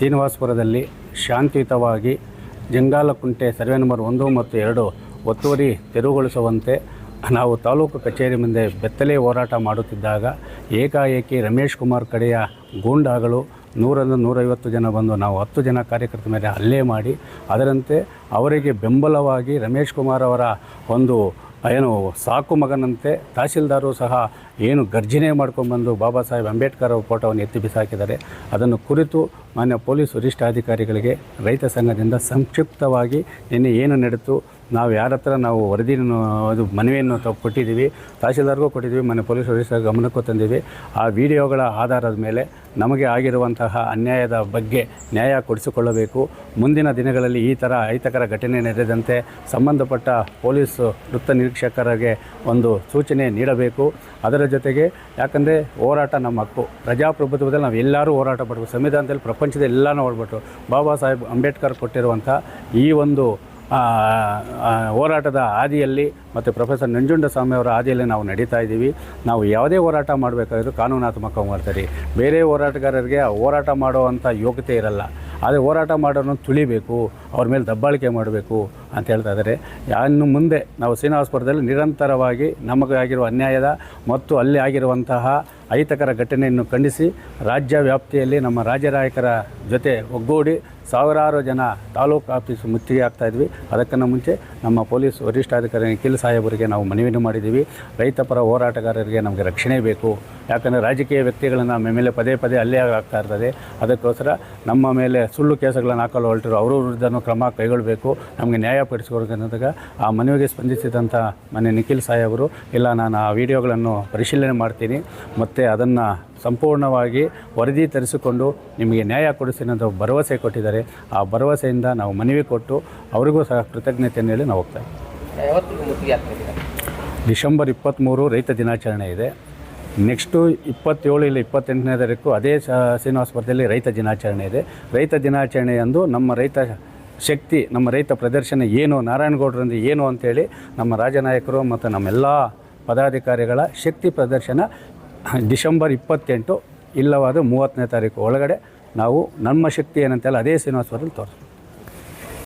ಶ್ರೀನಿವಾಸಪುರದಲ್ಲಿ ಶಾಂತಿಯುತವಾಗಿ ಜಂಗಾಲಕುಂಟೆ survey number ಒಂದು ಮತ್ತು ಎರಡು ಒತ್ತುವರಿ ತೆರವುಗೊಳಿಸುವಂತೆ ನಾವು ತಾಲೂಕು ಕಚೇರಿ ಮುಂದೆ ಬೆತ್ತಲೆ ಹೋರಾಟ ಮಾಡುತ್ತಿದ್ದಾಗ ಏಕಾಏಕಿ ರಮೇಶ್ ಕುಮಾರ್ ಕಡೆಯ ಗೂಂಡಾಗಳು ನೂರರಿಂದ ನೂರೈವತ್ತು ಜನ ಬಂದು ನಾವು ಹತ್ತು ಜನ ಕಾರ್ಯಕರ್ತರ ಮೇಲೆ ಹಲ್ಲೆ ಮಾಡಿ ಅದರಂತೆ ಅವರಿಗೆ ಬೆಂಬಲವಾಗಿ ರಮೇಶ್ ಕುಮಾರ್ ಅವರ ಒಂದು ಏನು, ಸಾಕು ಮಗನಂತೆ ತಹಸೀಲ್ದಾರು ಸಹ ಏನು ಗರ್ಜನೆ ಮಾಡ್ಕೊಂಡ್ಬಂದು ಬಾಬಾ ಸಾಹೇಬ್ ಅಂಬೇಡ್ಕರ್ ಅವರ ಫೋಟೋವನ್ನು ಎತ್ತಿ ಬಿಸಾಕಿದ್ದಾರೆ. ಅದನ್ನು ಕುರಿತು ಮಾನ್ಯ ಪೊಲೀಸ್ ವರಿಷ್ಠಾಧಿಕಾರಿಗಳಿಗೆ ರೈತ ಸಂಘದಿಂದ ಸಂಕ್ಷಿಪ್ತವಾಗಿ ನಿನ್ನೆ ಏನು ನಡೆಯಿತು ನಾವು ಯಾರ ಹತ್ರ ನಾವು ವರದಿಯನ್ನು, ಅದು ಮನವಿಯನ್ನು ಕೊಟ್ಟಿದ್ದೀವಿ ತಹಸೀಲ್ದಾರ್ಗೂ ಕೊಟ್ಟಿದ್ದೀವಿ, ಮನೆ ಪೊಲೀಸ್ ವರಿಷ್ಠರ ಗಮನಕ್ಕೂ ತಂದೀವಿ ಆ ವಿಡಿಯೋಗಳ ಆಧಾರದ ಮೇಲೆ ನಮಗೆ ಆಗಿರುವಂತಹ ಅನ್ಯಾಯದ ಬಗ್ಗೆ ನ್ಯಾಯ ಕೊಡಿಸಿಕೊಳ್ಳಬೇಕು. ಮುಂದಿನ ದಿನಗಳಲ್ಲಿ ಈ ಥರ ಅಹಿತಕರ ಘಟನೆ ನಡೆದಂತೆ ಸಂಬಂಧಪಟ್ಟ ಪೊಲೀಸ್ ವೃತ್ತ ನಿರೀಕ್ಷಕರಿಗೆ ಒಂದು ಸೂಚನೆ ನೀಡಬೇಕು. ಅದರ ಜೊತೆಗೆ ಯಾಕಂದರೆ ಹೋರಾಟ ನಮ್ಮ ಹಕ್ಕು. ಪ್ರಜಾಪ್ರಭುತ್ವದಲ್ಲಿ ನಾವು ಎಲ್ಲರೂ ಹೋರಾಟ ಪಡಬೇಕು. ಸಂವಿಧಾನದಲ್ಲಿ ಪ್ರಪಂಚದ ಎಲ್ಲನೂ ಓಡ್ಬಿಟ್ಟು ಬಾಬಾ ಸಾಹೇಬ್ ಅಂಬೇಡ್ಕರ್ ಕೊಟ್ಟಿರುವಂಥ ಈ ಒಂದು ಹೋರಾಟದ ಹಾದಿಯಲ್ಲಿ ಮತ್ತು ಪ್ರೊಫೆಸರ್ ನಂಜುಂಡಸ್ವಾಮಿ ಅವರ ಹಾದಿಯಲ್ಲಿ ನಾವು ನಡೀತಾ ಇದ್ದೀವಿ. ನಾವು ಯಾವುದೇ ಹೋರಾಟ ಮಾಡಬೇಕಾದ್ರೂ ಕಾನೂನಾತ್ಮಕ ಮಾಡ್ತಾರೆ ಬೇರೆ ಹೋರಾಟಗಾರರಿಗೆ ಹೋರಾಟ ಮಾಡುವಂಥ ಯೋಗ್ಯತೆ ಇರಲ್ಲ. ಆದರೆ ಹೋರಾಟ ಮಾಡೋರನ್ನು ತುಳಿಬೇಕು, ಅವ್ರ ಮೇಲೆ ದಬ್ಬಾಳಿಕೆ ಮಾಡಬೇಕು ಅಂತ ಹೇಳ್ತಾ ಇದ್ದಾರೆ. ಇನ್ನು ಮುಂದೆ ನಾವು ಶ್ರೀನಿವಾಸಪುರದಲ್ಲಿ ನಿರಂತರವಾಗಿ ನಮಗೆ ಆಗಿರುವ ಅನ್ಯಾಯದ ಮತ್ತು ಅಲ್ಲಿ ಆಗಿರುವಂತಹ ಅಹಿತಕರ ಘಟನೆಯನ್ನು ಖಂಡಿಸಿ ರಾಜ್ಯ ವ್ಯಾಪ್ತಿಯಲ್ಲಿ ನಮ್ಮ ರಾಜ್ಯ ನಾಯಕರ ಜೊತೆ ಒಗ್ಗೂಡಿ ಸಾವಿರಾರು ಜನ ತಾಲೂಕು ಆಫೀಸ್ ಮುತ್ತಿಗೆ ಆಗ್ತಾ ಇದ್ವಿ. ಅದಕ್ಕಿಂತ ಮುಂಚೆ ನಮ್ಮ ಪೊಲೀಸ್ ವರಿಷ್ಠಾಧಿಕಾರಿ ನಿಖಿಲ್ ಸಾಹೇಬರಿಗೆ ನಾವು ಮನವಿಯನ್ನು ಮಾಡಿದ್ದೀವಿ. ರೈತಪರ ಹೋರಾಟಗಾರರಿಗೆ ನಮಗೆ ರಕ್ಷಣೆ ಬೇಕು. ಯಾಕಂದರೆ ರಾಜಕೀಯ ವ್ಯಕ್ತಿಗಳನ್ನು ನಮ್ಮ ಮೇಲೆ ಪದೇ ಪದೇ ಅಲ್ಲೇ ಆಗ್ತಾ ಇರ್ತದೆ. ಅದಕ್ಕೋಸ್ಕರ ನಮ್ಮ ಮೇಲೆ ಸುಳ್ಳು ಕೇಸುಗಳನ್ನು ಹಾಕಲು ಹೊರಟಿರೋ ಅವರ ವಿರುದ್ಧನೂ ಕ್ರಮ ಕೈಗೊಳ್ಳಬೇಕು ನಮಗೆ ನ್ಯಾಯ ಪಡಿಸ್ಕೊಡ್ಬೇಕು ಅನ್ನೋದಾಗ ಆ ಮನವಿಗೆ ಸ್ಪಂದಿಸಿದಂಥ ಮನೆ ನಿಖಿಲ್ ಸಾಹೇಬರು ಇಲ್ಲ, ನಾನು ಆ ವಿಡಿಯೋಗಳನ್ನು ಪರಿಶೀಲನೆ ಮಾಡ್ತೀನಿ. ಮತ್ತು ಅದನ್ನು ಸಂಪೂರ್ಣವಾಗಿ ವರದಿ ತರಿಸಿಕೊಂಡು ನಿಮಗೆ ನ್ಯಾಯ ಕೊಡಿಸ್ತೀನಿ ಅಂತ ಭರವಸೆ ಕೊಟ್ಟಿದ್ದಾರೆ. ಆ ಭರವಸೆಯಿಂದ ನಾವು ಮನವಿ ಕೊಟ್ಟು ಅವರಿಗೂ ಸಹ ಕೃತಜ್ಞತೆಯನ್ನು ಹೇಳಿ ನಾವು ಹೋಗ್ತಾ ಡಿಸೆಂಬರ್ ಇಪ್ಪತ್ತ್ಮೂರು ರೈತ ದಿನಾಚರಣೆ ಇದೆ. ನೆಕ್ಸ್ಟು ಇಪ್ಪತ್ತೇಳು ಇಲ್ಲ ಇಪ್ಪತ್ತೆಂಟನೇ ತಾರೀಕು ಅದೇ ಶ್ರೀನಿವಾಸ ಶ್ರೀನಿವಾಸಪುರದಲ್ಲಿ ರೈತ ದಿನಾಚರಣೆ ಇದೆ. ರೈತ ದಿನಾಚರಣೆಯಂದು ನಮ್ಮ ರೈತ ಶಕ್ತಿ ನಮ್ಮ ರೈತ ಪ್ರದರ್ಶನ ಏನು ನಾರಾಯಣಗೌಡರಿಂದ ಏನು ಅಂತೇಳಿ ನಮ್ಮ ರಾಜನಾಯಕರು ಮತ್ತು ನಮ್ಮೆಲ್ಲ ಪದಾಧಿಕಾರಿಗಳ ಶಕ್ತಿ ಪ್ರದರ್ಶನ ಡಿಸೆಂಬರ್ ಇಪ್ಪತ್ತೆಂಟು ಇಲ್ಲವಾದ ಮೂವತ್ತನೇ ತಾರೀಕು ಒಳಗಡೆ ನಾವು ನಮ್ಮ ಶಕ್ತಿ ಏನಂತೆಲ್ಲ ಅದೇ ಶ್ರೀನಿವಾಸಪುರದಲ್ಲಿ ತೋರಿಸ್ತೀವಿ.